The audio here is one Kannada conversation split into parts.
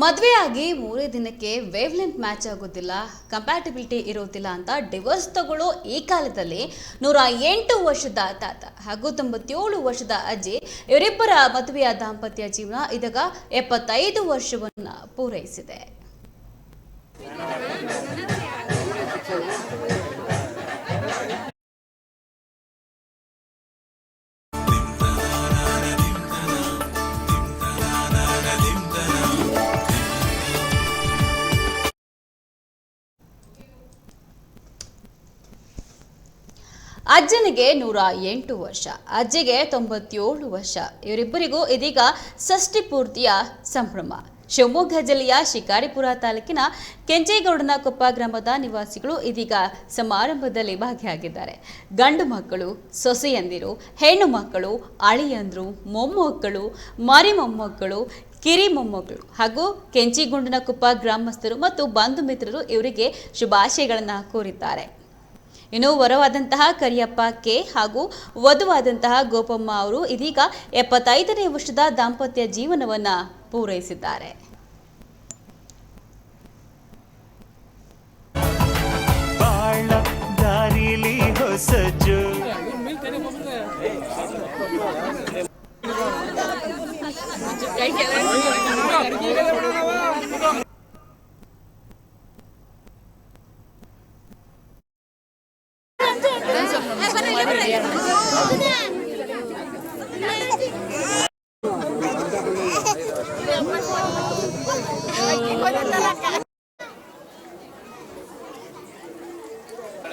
ಮದುವೆಯಾಗಿ ಮೂರೇ ದಿನಕ್ಕೆ ವೇವ್ ಲೆಂತ್ ಮ್ಯಾಚ್ ಆಗೋದಿಲ್ಲ ಕಂಪ್ಯಾಟಿಬಿಲಿಟಿ ಇರೋದಿಲ್ಲ ಅಂತ ಡಿವೋರ್ಸ್ ತಗೊಳ್ಳೋ ಈ ಕಾಲದಲ್ಲಿ ನೂರ ಎಂಟು ವರ್ಷದ ತಾತ ಹಾಗೂ ತೊಂಬತ್ತೇಳು ವರ್ಷದ ಅಜ್ಜಿ, ಇವರಿಬ್ಬರ ಮದುವೆಯ ದಾಂಪತ್ಯ ಜೀವನ ಇದಾಗ ಎಪ್ಪತ್ತೈದು ವರ್ಷವನ್ನು ಪೂರೈಸಿದೆ. ಅಜ್ಜನಿಗೆ ನೂರ ಎಂಟು ವರ್ಷ, ಅಜ್ಜಿಗೆ ತೊಂಬತ್ತೇಳು ವರ್ಷ. ಇವರಿಬ್ಬರಿಗೂ ಇದೀಗ ಷಷ್ಠಿ ಪೂರ್ತಿಯ ಸಂಭ್ರಮ. ಶಿವಮೊಗ್ಗ ಜಿಲ್ಲೆಯ ಶಿಕಾರಿಪುರ ತಾಲೂಕಿನ ಕೆಂಚೇಗೌಡನಕೊಪ್ಪ ಗ್ರಾಮದ ನಿವಾಸಿಗಳು ಇದೀಗ ಸಮಾರಂಭದಲ್ಲಿ ಭಾಗಿಯಾಗಿದ್ದಾರೆ. ಗಂಡು ಮಕ್ಕಳು, ಸೊಸೆಯಂದಿರು, ಹೆಣ್ಣು ಮಕ್ಕಳು, ಅಳಿಯಂದ್ರು, ಮೊಮ್ಮಕ್ಕಳು, ಮರಿ ಮೊಮ್ಮಕ್ಕಳು, ಕಿರಿ ಮೊಮ್ಮಕ್ಕಳು ಹಾಗೂ ಕೆಂಚಿಗುಂಡನಕೊಪ್ಪ ಗ್ರಾಮಸ್ಥರು ಮತ್ತು ಬಂಧು ಮಿತ್ರರು ಇವರಿಗೆ ಶುಭಾಶಯಗಳನ್ನು ಕೋರಿದ್ದಾರೆ. ಇನ್ನು ವರವಾದಂತಹ ಕರಿಯಪ್ಪ ಕೆ ಹಾಗೂ ವಧುವಾದಂತಹ ಗೋಪಮ್ಮ ಅವರು ಇದೀಗ ಎಪ್ಪತ್ತೈದನೇ ವರ್ಷದ ದಾಂಪತ್ಯ ಜೀವನವನ್ನ ಪೂರೈಸಿದ್ದಾರೆ.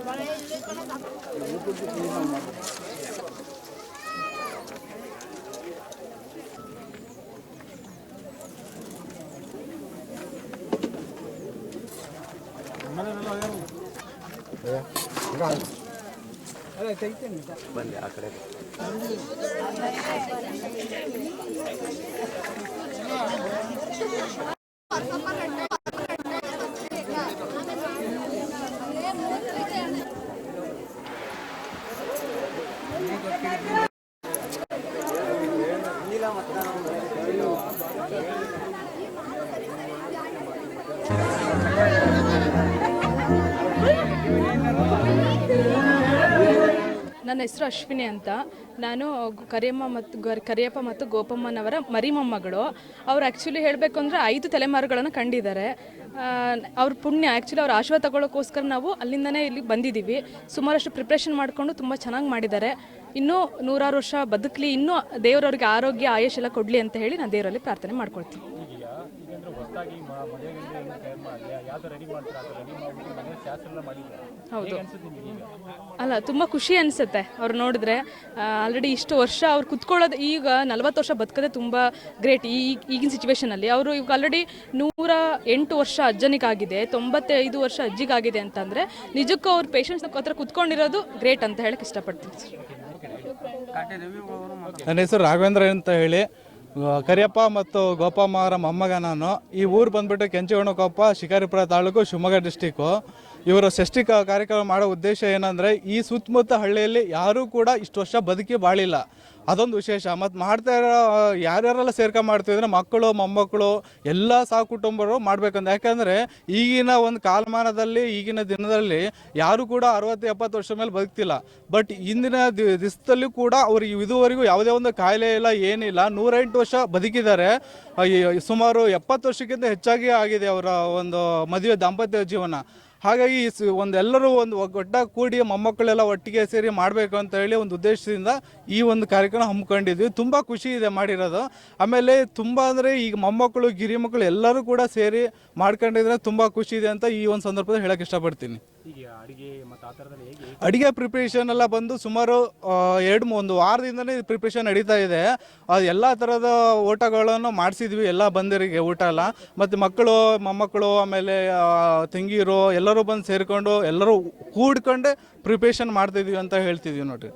ಬಾಳ ದಾರಿಲಿ ಹೊಸಜು ನನ್ನ ಹೆಸರು ಅಶ್ವಿನಿ ಅಂತ. ನಾನು ಕರಿಯಮ್ಮ ಮತ್ತು ಕರಿಯಪ್ಪ ಮತ್ತು ಗೋಪಮ್ಮನವರ ಮರಿಮೊಮ್ಮಗಳು. ಅವ್ರು ಆ್ಯಕ್ಚುಲಿ ಹೇಳಬೇಕು ಅಂದರೆ ಐದು ತಲೆಮಾರುಗಳನ್ನು ಕಂಡಿದ್ದಾರೆ. ಅವ್ರ ಪುಣ್ಯ ಆ್ಯಕ್ಚುಲಿ ಅವ್ರ ಆಶೀರ್ವಾದ ತಗೊಳ್ಳೋಕ್ಕೋಸ್ಕರ ನಾವು ಅಲ್ಲಿಂದನೇ ಇಲ್ಲಿ ಬಂದಿದ್ದೀವಿ. ಸುಮಾರಷ್ಟು ಪ್ರಿಪ್ರೇಷನ್ ಮಾಡಿಕೊಂಡು ತುಂಬ ಚೆನ್ನಾಗಿ ಮಾಡಿದ್ದಾರೆ. ಇನ್ನೂ ನೂರಾರು ವರ್ಷ ಬದುಕಲಿ, ಇನ್ನೂ ದೇವರವ್ರಿಗೆ ಆರೋಗ್ಯ, ಆಯುಷ್ ಎಲ್ಲ ಕೊಡಲಿ ಅಂತ ಹೇಳಿ ನಾನು ದೇವರಲ್ಲಿ ಪ್ರಾರ್ಥನೆ ಮಾಡ್ಕೊಳ್ತೀನಿ. ಹೌದು. ಅಲ್ಲ ತುಂಬ ಖುಷಿ ಅನಿಸುತ್ತೆ ಅವ್ರು ನೋಡಿದ್ರೆ. ಆಲ್ರೆಡಿ ಇಷ್ಟು ವರ್ಷ ಅವ್ರು ಕುತ್ಕೊಳ್ಳೋದು ಈಗ ನಲ್ವತ್ತು ವರ್ಷ ಬದುಕೋದೇ ತುಂಬ ಗ್ರೇಟ್ ಈ ಈಗಿನ ಸಿಚುವೇಶನಲ್ಲಿ ಅವರು ಈಗ ಆಲ್ರೆಡಿ ನೂರ ಎಂಟು ವರ್ಷ ಅಜ್ಜನಿಗಾಗಿದೆ ತೊಂಬತ್ತೈದು ವರ್ಷ ಅಜ್ಜಿಗಾಗಿದೆ ಅಂತಂದರೆ ನಿಜಕ್ಕೂ ಅವ್ರ ಪೇಷಂಟ್ಸ್ ಹತ್ರ ಕುತ್ಕೊಂಡಿರೋದು ಗ್ರೇಟ್ ಅಂತ ಹೇಳಕ್ಕೆ ಇಷ್ಟಪಡ್ತೀನಿ. ನನ್ನ ಹೆಸರು ರಾಘವೇಂದ್ರ ಅಂತ ಹೇಳಿ. ಕರಿಯಪ್ಪ ಮತ್ತು ಗೋಪಮ್ಮ ಅವರ ಮೊಮ್ಮಗ ನಾನು. ಈ ಊರು ಬಂದ್ಬಿಟ್ಟು ಕೆಂಚಗಣಕೊಪ್ಪ ಶಿಕಾರಿಪುರ ತಾಲೂಕು ಶಿವಮೊಗ್ಗ ಡಿಸ್ಟಿಕ್ಕು ಇವರು ಷಷ್ಠಿ ಕಾರ್ಯಕ್ರಮ ಮಾಡೋ ಉದ್ದೇಶ ಏನಂದರೆ ಈ ಸುತ್ತಮುತ್ತ ಹಳ್ಳಿಯಲ್ಲಿ ಯಾರೂ ಕೂಡ ಇಷ್ಟು ವರ್ಷ ಬದುಕಿ ಬಾಳಿಲ್ಲ. ಅದೊಂದು ವಿಶೇಷ. ಮತ್ತು ಮಾಡ್ತಾ ಇರೋ, ಯಾರ್ಯಾರೆಲ್ಲ ಸೇರ್ಕೊಂಡು ಮಾಡ್ತಿದ್ರೆ, ಮಕ್ಕಳು, ಮೊಮ್ಮಕ್ಕಳು, ಎಲ್ಲ ಸಹ ಕುಟುಂಬರು ಮಾಡ್ಬೇಕಂತ. ಯಾಕಂದರೆ ಈಗಿನ ಒಂದು ಕಾಲಮಾನದಲ್ಲಿ, ಈಗಿನ ದಿನದಲ್ಲಿ ಯಾರು ಕೂಡ ಅರವತ್ತು, ಎಪ್ಪತ್ತು ವರ್ಷ ಮೇಲೆ ಬದುಕ್ತಿಲ್ಲ. ಬಟ್ ಇಂದಿನ ದಿವಸದಲ್ಲಿ ಕೂಡ ಅವ್ರಿಗೆ ಇದುವರೆಗೂ ಯಾವುದೇ ಒಂದು ಕಾಯಿಲೆ ಇಲ್ಲ, ಏನಿಲ್ಲ. ನೂರೆಂಟು ವರ್ಷ ಬದುಕಿದ್ದಾರೆ. ಸುಮಾರು ಎಪ್ಪತ್ತು ವರ್ಷಕ್ಕಿಂತ ಹೆಚ್ಚಾಗಿ ಆಗಿದೆ ಅವರ ಒಂದು ಮದುವೆ ದಾಂಪತ್ಯ ಜೀವನ. ಹಾಗಾಗಿ ಈ ಒಂದೆಲ್ಲರೂ ಒಂದು ಒಟ್ಟಾಗಿ ಕೂಡಿ ಮೊಮ್ಮಕ್ಕಳೆಲ್ಲ ಒಟ್ಟಿಗೆ ಸೇರಿ ಮಾಡಬೇಕು ಅಂತ ಹೇಳಿ ಒಂದು ಉದ್ದೇಶದಿಂದ ಈ ಒಂದು ಕಾರ್ಯಕ್ರಮ ಹಮ್ಮಿಕೊಂಡಿದ್ವಿ. ತುಂಬ ಖುಷಿ ಇದೆ ಮಾಡಿರೋದು. ಆಮೇಲೆ ತುಂಬ ಅಂದರೆ ಈಗ ಮೊಮ್ಮಕ್ಕಳು ಗಿರಿ ಮಕ್ಕಳು ಎಲ್ಲರೂ ಕೂಡ ಸೇರಿ ಮಾಡ್ಕೊಂಡಿದ್ರೆ ತುಂಬ ಖುಷಿ ಇದೆ ಅಂತ ಈ ಒಂದು ಸಂದರ್ಭದಲ್ಲಿ ಹೇಳಕ್ಕೆ ಇಷ್ಟಪಡ್ತೀನಿ. ಅಡುಗೆ ಪ್ರಿಪ್ರೇಷನ್ ಎಲ್ಲ ಬಂದು ಸುಮಾರು ಎರಡು ಒಂದು ವಾರದಿಂದನೇ ಪ್ರಿಪ್ರೇಷನ್ ನಡೀತಾ ಇದೆ. ಅದು ಎಲ್ಲ ಥರದ ಊಟಗಳನ್ನು ಮಾಡಿಸಿದ್ವಿ ಎಲ್ಲ ಬಂದರಿಗೆ ಊಟ ಎಲ್ಲ. ಮತ್ತು ಮಕ್ಕಳು ಮೊಮ್ಮಕ್ಕಳು ಆಮೇಲೆ ತಂಗಿರು ಎಲ್ಲರೂ ಬಂದು ಸೇರಿಕೊಂಡು ಎಲ್ಲರೂ ಕೂಡ್ಕೊಂಡೆ ಪ್ರಿಪ್ರೇಷನ್ ಮಾಡ್ತಿದ್ವಿ ಅಂತ ಹೇಳ್ತಿದ್ವಿ ನೋಡ್ರಿ.